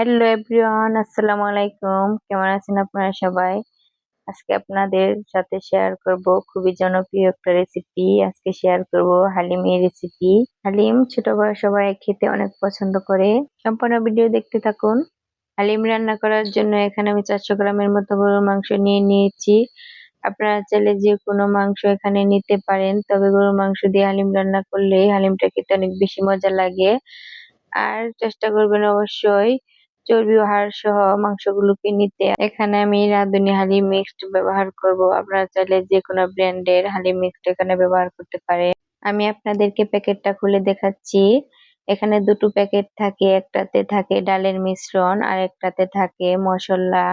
Hello everyone, আসসালামু আলাইকুম। কেমন আছেন আপনারা সবাই? আজকে আপনাদের সাথে শেয়ার করব খুবই জনপ্রিয় একটা রেসিপি আজকে শেয়ার করব হালিমের রেসিপি হালিম ছোট বড় সবাই খেতে অনেক পছন্দ করে। সম্পূর্ণ ভিডিও দেখতে থাকুন। হালিম রান্না করার জন্য এখানে আমি চারশো গ্রামের মতো গরুর মাংস নিয়ে নিয়েছি। আপনারা চাইলে যে কোনো মাংস এখানে নিতে পারেন, তবে গরুর মাংস দিয়ে হালিম রান্না করলে হালিমটা খেতে অনেক বেশি মজা লাগে। আর চেষ্টা করবেন অবশ্যই চর্বি ও হাড় সহ মাংসগুলোকে নিতে। এখানে আমি রাঁধুনি হালিম মিক্সড ব্যবহার করব। আপনারা চাইলে যে কোনো ব্র্যান্ডের হালিম মিক্সড এখানে ব্যবহার করতে পারে। আমি আপনাদেরকে প্যাকেটটা খুলে দেখাচ্ছি। এখানে দুটো প্যাকেট থাকে, একটাতে থাকে ডালের মিশ্রণ আর একটাতে থাকে মশলা।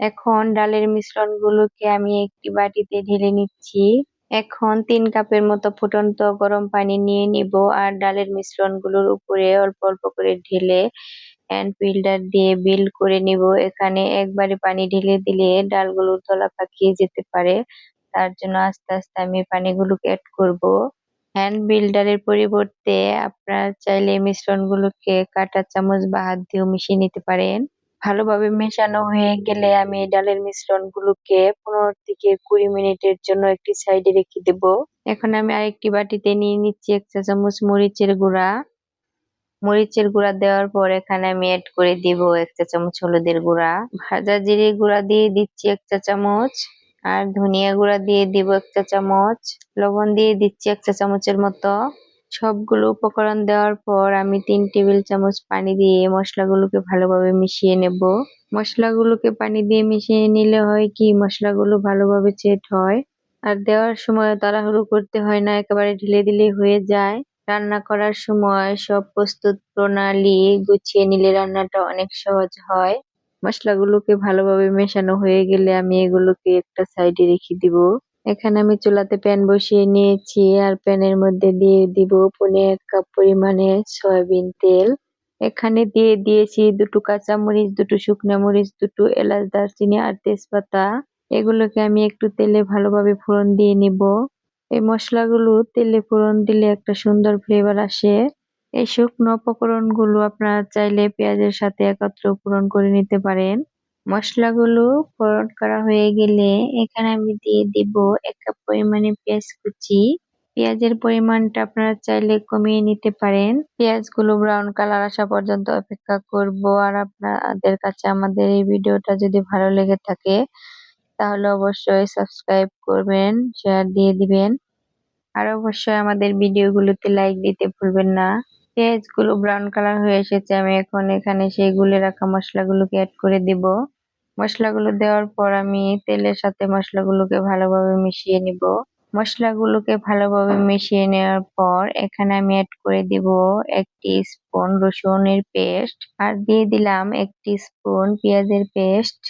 এখন ডালের মিশ্রণগুলোকে আমি একটি বাটিতে ঢেলে নিচ্ছি। এখন তিন কাপের মতো ফুটন্ত গরম পানি নিয়ে নিব আর ডালের মিশ্রণগুলোর উপরে অল্প অল্প করে ঢেলে হ্যান্ড ফিল্টার দিয়ে বিল করে নিব। এখানে একবারে পানি ঢেলে দিলে ডালগুলো তলা পাকিয়ে যেতে পারে। তার জন্য আস্তে আস্তে আমি পানিগুলোকে অ্যাড করব। হ্যান্ড বিল্ডারের পরিবর্তে আপনারা চাইলে মিশ্রণগুলোকে কাঁটা চামচ বা হাত দিয়েও মিশিয়ে নিতে পারেন। ভালোভাবে মেশানো হয়ে গেলে আমি ডালের মিশ্রণগুলোকে পনেরো থেকে কুড়ি মিনিটের জন্য একটি সাইডে রেখে দেব। এখন আমি আরেকটি বাটিতে নিয়ে নিচ্ছি এক চা চামচ মরিচের গুঁড়া। মরিচের গুঁড়া দেওয়ার পর এখানে আমি অ্যাড করে দিব এক চা চামচ হলুদের গুঁড়া। ভাজা জিরে গুঁড়া দিয়ে দিচ্ছি এক চা চামচ আর ধনিয়া গুঁড়া দিয়ে দিব এক চা চামচ। লবণ দিয়ে দিচ্ছি এক চা চামচের মতো। সবগুলো উপকরণ দেওয়ার পর আমি তিন টেবিল চামচ পানি দিয়ে মশলাগুলোকে ভালোভাবে মিশিয়ে নেব। মশলাগুলোকে পানি দিয়ে মিশিয়ে নিলে হয় কি? মশলাগুলো ভালোভাবে চেট হয়। আর দেওয়ার সময় তাড়াহুড়ো করতে হয় না, একেবারে ঢেলে দিলেই হয়ে যায়। রান্না করার সময় সব প্রস্তুত প্রণালী গুছিয়ে নিলে রান্নাটা অনেক সহজ হয়। মশলাগুলোকে ভালোভাবে মেশানো হয়ে গেলে আমি এগুলোকে একটা সাইডে রেখে দিব। এখানে আমি চুলাতে প্যান বসিয়ে নিয়েছি আর প্যানের মধ্যে দিয়ে দিব পনে এক কাপ পরিমাণে সয়াবিন তেল। এখানে দিয়ে দিয়েছি দুটো কাঁচা মরিচ দুটো শুকনো মরিচ, দুটো এলাচ, দারচিনি আর তেজপাতা। এগুলোকে আমি একটু তেলে ভালোভাবে ফোড়ন দিয়ে নিব। এই মশলাগুলো তেলে ফোড়ন দিলে একটা সুন্দর ফ্লেভার আসে। এই শুকনো উপকরণগুলো আপনারা চাইলে পেঁয়াজের সাথে একত্র পূরণ করে নিতে পারেন। মশলাগুলো ফোড়ন করা হয়ে গেলে এখানে আমি দিয়ে দিব এক কাপ পরিমাণে পেঁয়াজ কুচি। পেঁয়াজের পরিমাণটা আপনারা চাইলে কমিয়ে নিতে পারেন। পেঁয়াজগুলো ব্রাউন কালার আসা পর্যন্ত অপেক্ষা করব। আর আপনাদের কাছে আমাদের এই ভিডিওটা যদি ভালো লেগে থাকে তাহলে অবশ্যই সাবস্ক্রাইব করবেন শেয়ার দিয়ে দিবেন। আর অবশ্যই আমাদের ভিডিওগুলোতে লাইক দিতে ভুলবেন না। পেঁয়াজগুলো ব্রাউন কালার হয়ে এসেছে, আমি এখন এখানে সেই গুলে রাখা মশলাগুলোকে অ্যাড করে দিব। মশলাগুলো দেওয়ার পর আমি তেলের সাথে মশলাগুলোকে ভালোভাবে মিশিয়ে নিব। মশলাগুলোকে ভালোভাবে মিশিয়ে নেওয়ার পর এখানে আমি অ্যাড করে দিব একটি স্পুন রসুনের পেস্ট আর দিয়ে দিলাম একটি স্পুন পেঁয়াজের পেস্ট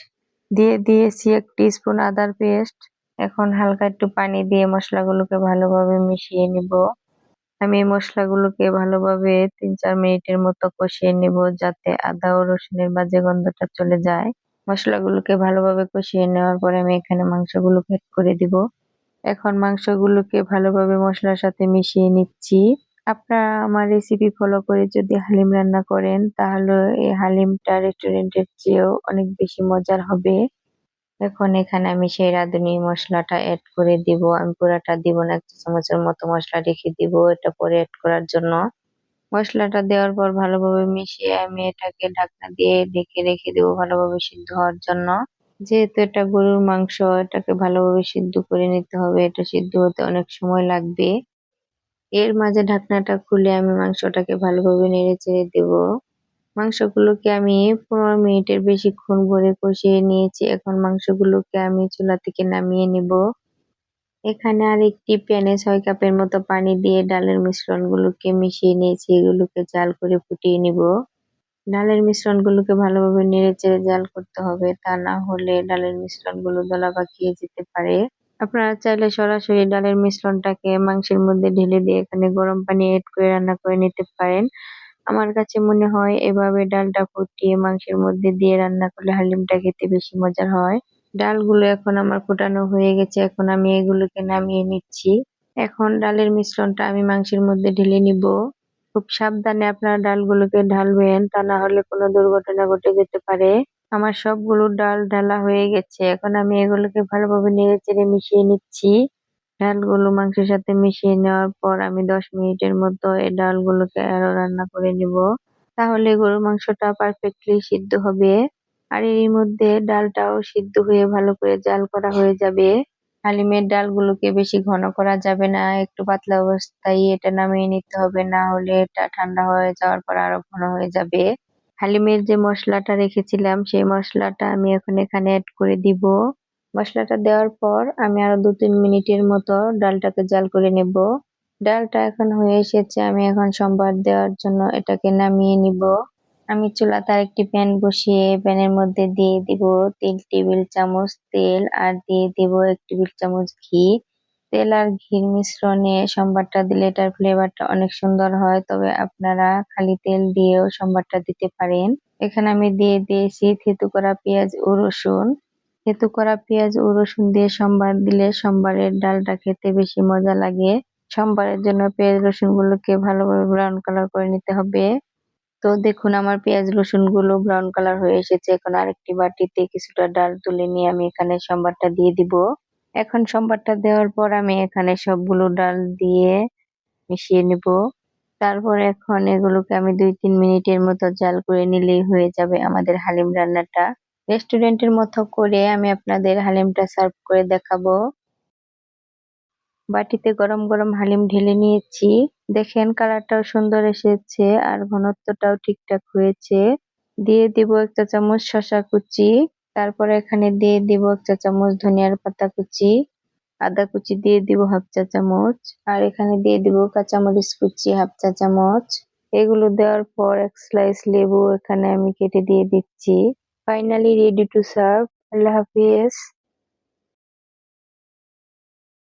দিয়ে দিয়েছি একটি স্পুন আদার পেস্ট। এখন হালকা একটু পানি দিয়ে মশলাগুলোকে ভালোভাবে মিশিয়ে নিব। আমি এই মশলাগুলোকে ভালোভাবে তিন চার মিনিটের মতো কষিয়ে নিব যাতে আদা ও রসুনের বাজে গন্ধটা চলে যায়। মশলাগুলোকে ভালোভাবে কষিয়ে নেওয়ার পরে আমি এখানে মাংসগুলো ভেদ করে দিব। এখন মাংসগুলোকে ভালোভাবে মশলার সাথে মিশিয়ে নিচ্ছি। আপনারা আমার রেসিপি ফলো করে যদি হালিম রান্না করেন, তাহলে এই হালিমটা রেস্টুরেন্টের চেয়েও অনেক বেশি মজার হবে। এখন এখানে আমি সেই রাঁধুনি মশলাটা অ্যাড করে দিব। আমি পুরাটা দিব না, এক চামচের মতো মশলা রেখে দিব এটা পরে অ্যাড করার জন্য। মশলাটা দেওয়ার পর ভালোভাবে মিশিয়ে আমি এটাকে ঢাকনা দিয়ে ঢেকে রেখে দেবো ভালোভাবে সিদ্ধ হওয়ার জন্য। যেহেতু এটা গরুর মাংস, এটাকে ভালোভাবে সিদ্ধ করে নিতে হবে। এটা সিদ্ধ হতে অনেক সময় লাগবে। এর মাঝে ঢাকনাটা খুলে আমি মাংসটাকে ভালোভাবে নেড়ে চেড়ে দেবো। মাংসগুলোকে আমি পনেরো মিনিটের বেশিক্ষণ ভরে কষিয়ে নিয়েছি। এখন মাংসগুলোকে আমি চুলা থেকে নামিয়ে নিব। এখানে আর একটি প্যানে ছয় কাপের মতো পানি দিয়ে ডালের মিশ্রণগুলোকে মিশিয়ে নিয়েছি। এগুলোকে জাল করে ফুটিয়ে নিব। ডালের মিশ্রণগুলোকে ভালোভাবে নেড়ে চেড়ে জাল করতে হবে। তা না হলে ডালের মিশ্রণগুলো দলা পাকিয়ে যেতে পারে। আপনারা চাইলে সরাসরি ডালের মিশ্রণটাকে মাংসের মধ্যে ঢেলে দিয়ে এখানে গরম পানি এড করে রান্না করে নিতে পারেন। আমার কাছে মনে হয় এভাবে ডালটা ফুটিয়ে মাংসের মধ্যে দিয়ে রান্না করলে হালিমটা খেতে বেশি মজার হয়। ডালগুলো এখন আমার ফোটানো হয়ে গেছে, এখন আমি এগুলোকে নামিয়ে নিচ্ছি। এখন ডালের মিশ্রণটা আমি মাংসের মধ্যে ঢেলে নিব। খুব সাবধানে আপনারা ডালগুলোকে ঢালবেন, তা না হলে কোনো দুর্ঘটনা ঘটে যেতে পারে। আমার সবগুলো ডাল ঢালা হয়ে গেছে। এখন আমি এগুলোকে ভালোভাবে নেড়ে চেড়ে মিশিয়ে নিচ্ছি। ডালগুলো মাংসের সাথে মিশিয়ে নেওয়ার পর আমি দশ মিনিটের মতো এই ডালগুলোকে আরও রান্না করে নিব। তাহলে গরুর মাংসটা পারফেক্টলি সিদ্ধ হবে। আর এর মধ্যে ডালটাও সিদ্ধ হয়ে ভালো করে জাল করা হয়ে যাবে। হালিমের ডালগুলোকে বেশি ঘন করা যাবে না। একটু পাতলা অবস্থায় এটা নামিয়ে নিতে হবে। না হলে এটা ঠান্ডা হয়ে যাওয়ার পর আরও ঘন হয়ে যাবে। হালিমের যে মশলাটা রেখেছিলাম, সেই মশলাটা আমি এখন এখানে অ্যাড করে দিব। মশলাটা দেওয়ার পর আমি আরও দু তিন মিনিটের মতো ডালটাকে জাল করে নেব। ডালটা এখন হয়ে এসেছে, আমি এখন সম্বার দেওয়ার জন্য এটাকে নামিয়ে নিব। আমি চুলাতে একটি প্যান বসিয়ে প্যানের মধ্যে দিয়ে দিব তিন টেবিল চামচ তেল আর দিয়ে দিব এক টেবিল চামচ ঘি। তেল আর ঘির মিশ্রণে সম্বারটা দিলে এটার ফ্লেভারটা অনেক সুন্দর হয়। তবে আপনারা খালি তেল দিয়েও সম্বারটা দিতে পারেন। এখানে আমি দিয়ে দিয়েছি থেতু করা পেঁয়াজ ও রসুন। থেতু করা পেঁয়াজ ও রসুন দিয়ে সম্বার দিলে সম্বারের ডালটা খেতে বেশি মজা লাগে। সম্বারের জন্য পেঁয়াজ রসুন গুলোকে ভালোভাবে ব্রাউন কালার করে নিতে হবে। তো দেখুন, আমার পেঁয়াজ রসুনগুলো ব্রাউন কালার হয়ে এসেছে। এখন আরেকটি বাটিতে কিছুটা ডাল তুলে নিয়ে আমি এখানে সম্বারটা দিয়ে দিব। এখন সম্বারটা দেওয়ার পর আমি এখানে সবগুলো ডাল দিয়ে মিশিয়ে নিব। তারপর এখন এগুলোকে আমি দুই তিন মিনিটের মতো জাল করে নিলেই হয়ে যাবে আমাদের হালিম রান্নাটা। রেস্টুরেন্টের মতো করে আমি আপনাদের হালিমটা সার্ভ করে দেখাবো। বাটিতে গরম গরম হালিম ঢেলে নিয়েছি। দেখেন কালারটাও সুন্দর এসেছে আর ঘনত্বটাও ঠিকঠাক হয়েছে। দিয়ে দিব একটা চামচ শশা কুচি। তারপরে এখানে দিয়ে দিব এক চা চামচ ধনিয়ার পাতা কুচি, আদা কুচি দিয়ে দিব হাফ চা চামচ, আর এখানে দিয়ে দিব কাঁচামরিচ কুচি হাফ চা চামচ। এগুলো দেওয়ার পর এক স্লাইস লেবু এখানে আমি কেটে দিয়ে দিচ্ছি। ফাইনালি রেডি টু সার্ভ আল্লাহ হাফিজ।